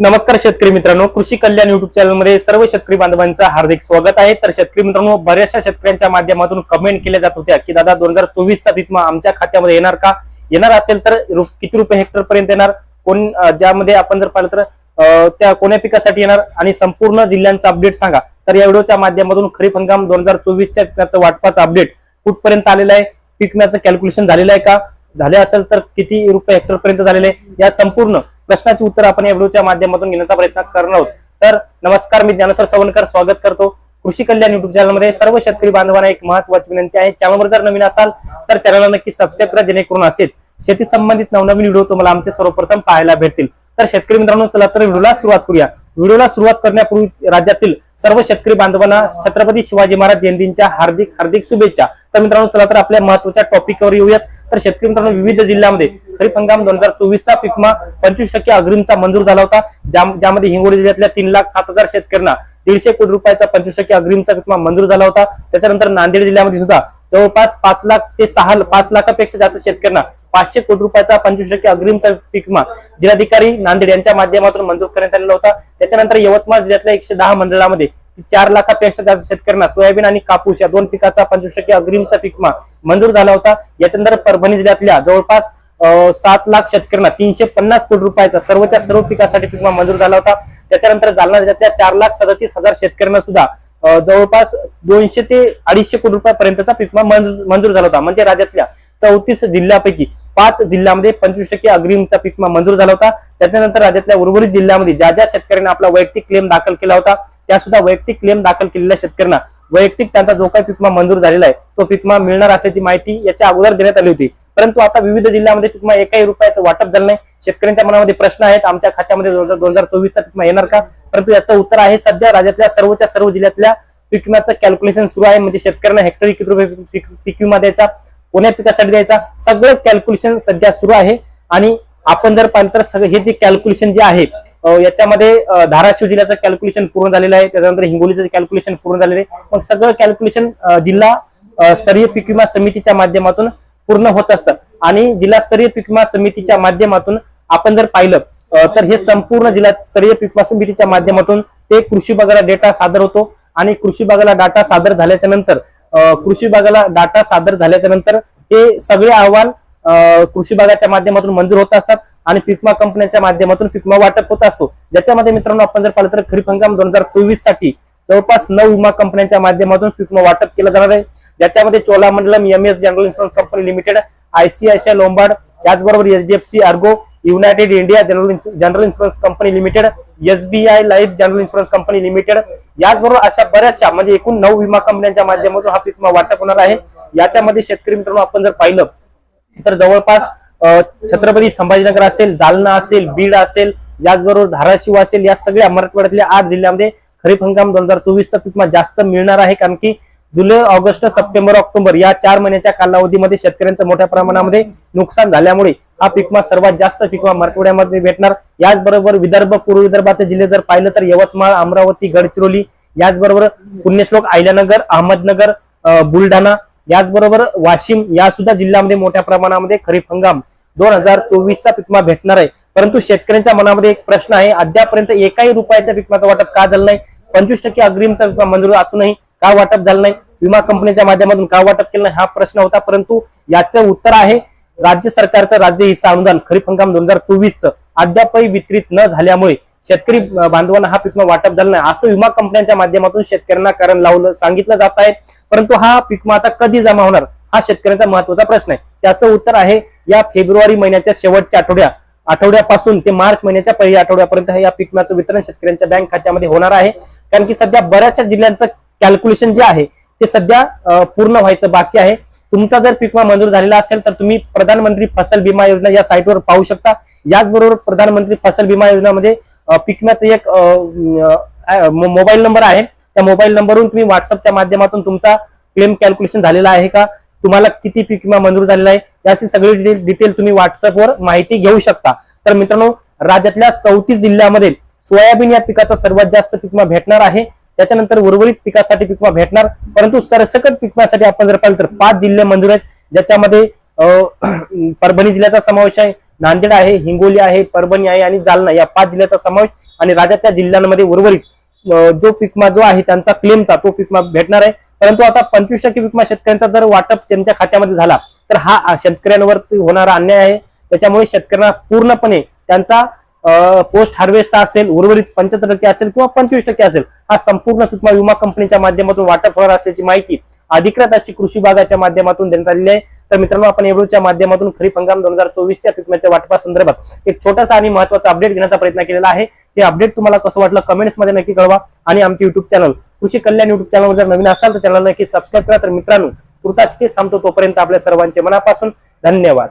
नमस्कार शेतकरी मित्रांनो कृषी कल्याण युट्यूब चॅनलमध्ये सर्व शेतकरी बांधवांचं हार्दिक स्वागत आहे. तर शेतकरी मित्रांनो बऱ्याचशा शेतकऱ्यांच्या माध्यमातून कमेंट केल्या जात होत्या की दादा दोन हजार चोवीसचा चा पीक आमच्या खात्यामध्ये येणार का? येणार असेल तर किती रुपये हेक्टर पर्यंत येणार? कोण ज्यामध्ये आपण जर पाहिलं तर त्या कोण्या पिकासाठी येणार? आणि संपूर्ण जिल्ह्यांचा अपडेट सांगा. तर या व्हिडिओच्या माध्यमातून खरीप हंगाम दोन हजार चोवीसच्या पिकाचं वाटपाचं अपडेट कुठपर्यंत आलेलं आहे? पिकण्याचं कॅल्क्युलेशन झालेलं आहे का? झाले असेल तर किती रुपये हेक्टर पर्यंत झालेले आहे? या संपूर्ण प्रश्नाची उत्तर आपण या व्हिडिओच्या माध्यमातून घेण्याचा प्रयत्न करणार आहोत. तर नमस्कार मी ज्ञानेश्वर सवनकर स्वागत करतो. कृषी कल्याण युट्यूब चॅनलमध्ये सर्व शेतकरी बांधवांना एक महत्वाची विनंती आहे. चॅनलवर जर नवीन असाल तर चॅनलला नक्की सबस्क्राईब करा जेणेकरून असेच शेती संबंधित नवनवीन व्हिडिओ तुम्हाला आमचे सर्वप्रथम पाहायला भेटतील. तर शेतकरी मित्रांनो चला तर व्हिडिओला सुरुवात करूया. व्हिडिओला सुरुवात करण्यापूर्वी राज्यातील सर्व शेतकरी बांधवांना छत्रपती शिवाजी महाराज जयंतीच्या हार्दिक हार्दिक शुभेच्छा. तर मित्रांनो चला तर आपल्या महत्त्वाच्या टॉपिकवर येऊयात. तर शेतकरी मित्रांनो विविध जिल्ह्यामध्ये खरीप हंगाम दोन हजार चोवीसचा पिकमा पंचवीस टक्के अग्रिमचा मंजूर झाला होता. ज्या- ज्यामध्ये हिंगोली जिल्ह्यातल्या तीन लाख सात हजार शेतकऱ्यांना दीडशे कोटी रुपयाचा पंचवीस टक्के अग्रिमचा पिकमा मंजूर झाला होता. त्याच्यानंतर नांदेड जिल्ह्यामध्ये सुद्धा जवळपास पाच लाख ते सहा पाच लाखापेक्षा जास्त शेतकऱ्यांना पाचशे कोटी रुपयाचा पंचवीस टक्के अग्रिमचा पिकमा जिल्हाधिकारी नांदेड यांच्या माध्यमातून मंजूर करण्यात आलेला होता. त्याच्यानंतर यवतमाळ जिल्ह्यातल्या एकशे दहा मंडळामध्ये चार लाखापेक्षा जास्त शेतकऱ्यांना सोयाबीन आणि कापूस या दोन पिकाचा पंचवीस टक्के अग्रिमचा पिकमा मंजूर झाला होता. याच्यानंतर परभणी जिल्ह्यातल्या जवळपास सात लाख शेतकऱ्यांना तीनशे पन्नास कोटी रुपयाचा सर्वच्या सर्व पिकासाठी पिकमा मंजूर झाला होता. त्याच्यानंतर जालना जिल्ह्यातल्या चार लाख सदतीस हजार शेतकऱ्यांना सुद्धा जवळपास दोनशे ते अडीचशे कोटी रुपयापर्यंतचा पिकमा मंजूर झाला होता. म्हणजे राज्यातल्या चौतीस जिल्ह्यापैकी पाच जिल्ह्यामध्ये पंचवीस टक्के अग्रिमचा पिकमा मंजूर झाला होता. त्याच्यानंतर राज्यातल्या उर्वरित जिल्ह्यामध्ये ज्या ज्या शेतकऱ्यांनी आपला वैयक्तिक क्लेम दाखल केला होता त्या सुद्धा वैयक्तिक क्लेम दाखल केलेल्या शेतकऱ्यांना वैयक्तिक त्यांचा जो काही पिकमा मंजूर झालेला आहे तो पिकमा मिळणार असल्याची माहिती याच्या अगोदर देण्यात आली होती. परंतु आता विविध जिल्ह्यामध्ये पिकमा एकाही रुपयाचं वाटप झालं नाही. शेतकऱ्यांच्या मनामध्ये प्रश्न आहेत आमच्या खात्यामध्ये दोन हजार चोवीसचा पिकमा येणार का? परंतु याचं उत्तर आहे सध्या राज्यातल्या सर्वच्या सर्व जिल्ह्यातल्या पीक विम्याचं कॅल्क्युलेशन सुरू आहे. म्हणजे शेतकऱ्यांना हेक्टरी किती रुपये पीक विमा द्यायचा? कोण्या पिकासाठी द्यायचा. सगळं कॅल्क्युलेशन सध्या सुरू आहे. आणि आपण जर पाहिलं तर सगळं हे जे कॅल्क्युलेशन जे आहे याच्यामध्ये धाराशिव जिल्ह्याचं कॅल्क्युलेशन पूर्ण झालेलं आहे. त्याच्यानंतर हिंगोलीचं कॅल्क्युलेशन पूर्ण झालेलं आहे. मग सगळं कॅल्क्युलेशन जिल्हा स्तरीय पीक विमा समितीच्या माध्यमातून पूर्ण होत असतं. आणि जिल्हास्तरीय पीक विमा समितीच्या माध्यमातून आपण जर पाहिलं तर हे संपूर्ण जिल्हा स्तरीय पीक विमा समितीच्या माध्यमातून ते कृषी विभागाला डेटा सादर होतो. आणि कृषी विभागाला डाटा सादर झाल्याच्यानंतर कृषी विभागाला डाटा सादर झाल्याच्यानंतर हे सगळे अहवाल कृषी विभागाच्या माध्यमातून मंजूर होत असतात आणि पिकमा कंपन्यांच्या माध्यमातून पिकमा वाटप होत असतो. ज्याच्यामध्ये मित्रांनो आपण जर पाहिलं तर खरीप हंगाम दोन हजार चोवीससाठी जवळपास नऊ विमा कंपन्यांच्या माध्यमातून पिकमा वाटप केलं जाणार आहे. ज्याच्यामध्ये Cholamandalam M S general insurance company limited ICICI Lombard त्याचबरोबर HDFC Ergo United India general general insurance company limited SBI life general insurance company limited. याचबरोबर अशा बऱ्याचशा म्हणजे एकूण नऊ विमा कंपन्यांच्या माध्यमातून हा पिकमा वाटप होणार आहे. याच्यामध्ये शेतकरी मित्रांनो आपण जर पाहिलं तर जवळपास छत्रपती संभाजीनगर असेल जालना असेल बीड असेल याचबरोबर धाराशिव असेल या सगळ्या मराठवाड्यातल्या आठ जिल्ह्यामध्ये खरीप हंगाम दोन हजार चोवीसचा पिकमा जास्त मिळणार आहे. कारण की जुलै ऑगस्ट सप्टेंबर ऑक्टोबर या चार महिन्याच्या कालावधीमध्ये शेतकऱ्यांचं मोठ्या प्रमाणामध्ये नुकसान झाल्यामुळे हा पिकमा सर्वात जास्त पिकमा मराठवाड्यामध्ये भेटणार. याचबरोबर विदर्भ पूर्व विदर्भाचे जिल्हे जर पाहिलं तर यवतमाळ अमरावती गडचिरोली याचबरोबर पुण्यश्लोक आयल्यानगर अहमदनगर बुलढाणा याचबरोबर वाशिम या सुद्धा जिल्ह्यामध्ये मोठ्या प्रमाणामध्ये खरीप हंगाम दोन हजार चोवीसचा पिकमा भेटणार आहे. परंतु शेतकऱ्यांच्या मनामध्ये एक प्रश्न आहे अद्यापर्यंत एकाही रुपयाच्या पिकमाचं वाटप का झालं नाही? पंचवीस टक्के अग्रिमचा पिकमा मंजूर असूनही का वाटप झालं नाही? विमा कंपनीच्या माध्यमातून का वाटप केलं नाही? हा प्रश्न होता परंतु याचं उत्तर आहे राज्य सरकारचं राज्य हिस्सा अनुदान खरीप हंगाम दोन हजार चोवीसचं अद्यापही वितरित न झाल्यामुळे शेतकरी बांधवांना हा पिकमा वाटप झाला नाही. असं विमा कंपन्यांच्या माध्यमातून शेतकऱ्यांना कारण लावलं सांगितलं जात आहे. परंतु हा पिकमा आता कधी जमा होणार हा शेतकऱ्यांचा महत्त्वाचा प्रश्न आहे. त्याचं उत्तर आहे या फेब्रुवारी महिन्याच्या शेवटच्या आठवड्या आठवड्यापासून ते मार्च महिन्याच्या पहिल्या आठवड्यापर्यंत या पिकम्याचं वितरण शेतकऱ्यांच्या बँक खात्यामध्ये होणार आहे. कारण की सध्या बऱ्याचशा जिल्ह्यांचं कॅल्क्युलेशन जे आहे ते सध्या पूर्ण व्हायचं बाकी आहे. तुमचा जर पिकमा मंजूर झालेला असेल तर तुम्ही प्रधानमंत्री फसल बीमा योजना या साईटवर पाहू शकता. याचबरोबर प्रधानमंत्री फसल बीमा योजना म्हणजे पिकम्याचं एक मोबाईल नंबर आहे. त्या मोबाईल नंबरवरून तुम्ही व्हॉट्सअपच्या माध्यमातून तुमचा क्लेम कॅल्क्युलेशन झालेला आहे का? तुम्हाला किती पीक विमा मंजूर झालेला आहे? याची सगळी डिटेल डिटेल तुम्ही व्हॉट्सअपवर माहिती घेऊ शकता. तर मित्रांनो राज्यातल्या चौतीस जिल्ह्यामध्ये सोयाबीन या पिकाचा सर्वात जास्त पिकमा भेटणार आहे. त्याच्यानंतर उर्वरित पिकासाठी पिकमा भेटणार परंतु सरसकट पिकमासाठी आपण जर पाहिलं तर पाच जिल्हे मंजूर आहेत ज्याच्यामध्ये परभणी जिल्ह्याचा समावेश आहे नांदेड आहे हिंगोली आहे परभणी आहे आणि जालना या पाच जिल्ह्याचा समावेश आणि राज्याच्या जिल्ह्यांमध्ये उर्वरित जो पिकमा जो आहे त्यांचा क्लेमचा तो पिकमा भेटणार आहे. परंतु आता पंचवीस टक्के पिकमा शेतकऱ्यांचा जर वाटप त्यांच्या खात्यामध्ये झाला तर हा शेतकऱ्यांवर होणारा अन्याय आहे. त्याच्यामुळे शेतकऱ्यांना पूर्णपणे त्यांचा पोस्ट हार्वेस्ट असेल उर्वरित पंच्याहत्तर टक्के असेल किंवा पंचवीस टक्के असेल हा संपूर्ण पिकमा विमा कंपनीच्या माध्यमातून वाटप होणार असल्याची माहिती अधिकृत अशी कृषी विभागाच्या माध्यमातून देण्यात आलेली आहे. तर मित्रांनो आपण एवढ्याच्या माध्यमातून खरीप हंगाम दोन हजार चोवीसच्या पिकम्याच्या वाटपासंदर्भात एक छोटासा आणि महत्त्वाचा अपडेट घेण्याचा प्रयत्न केलेला आहे. हे अपडेट तुम्हाला कसं वाटलं कमेंट्समध्ये नक्की कळवा आणि आमचे युट्यूब चॅनल कृषी कल्याण युट्यूब चॅनल जर नवीन असाल तर चॅनल नक्की सबस्क्राईब करा. तर मित्रांनो तुर्तास थांबतो तोपर्यंत आपल्या सर्वांचे मनापासून धन्यवाद.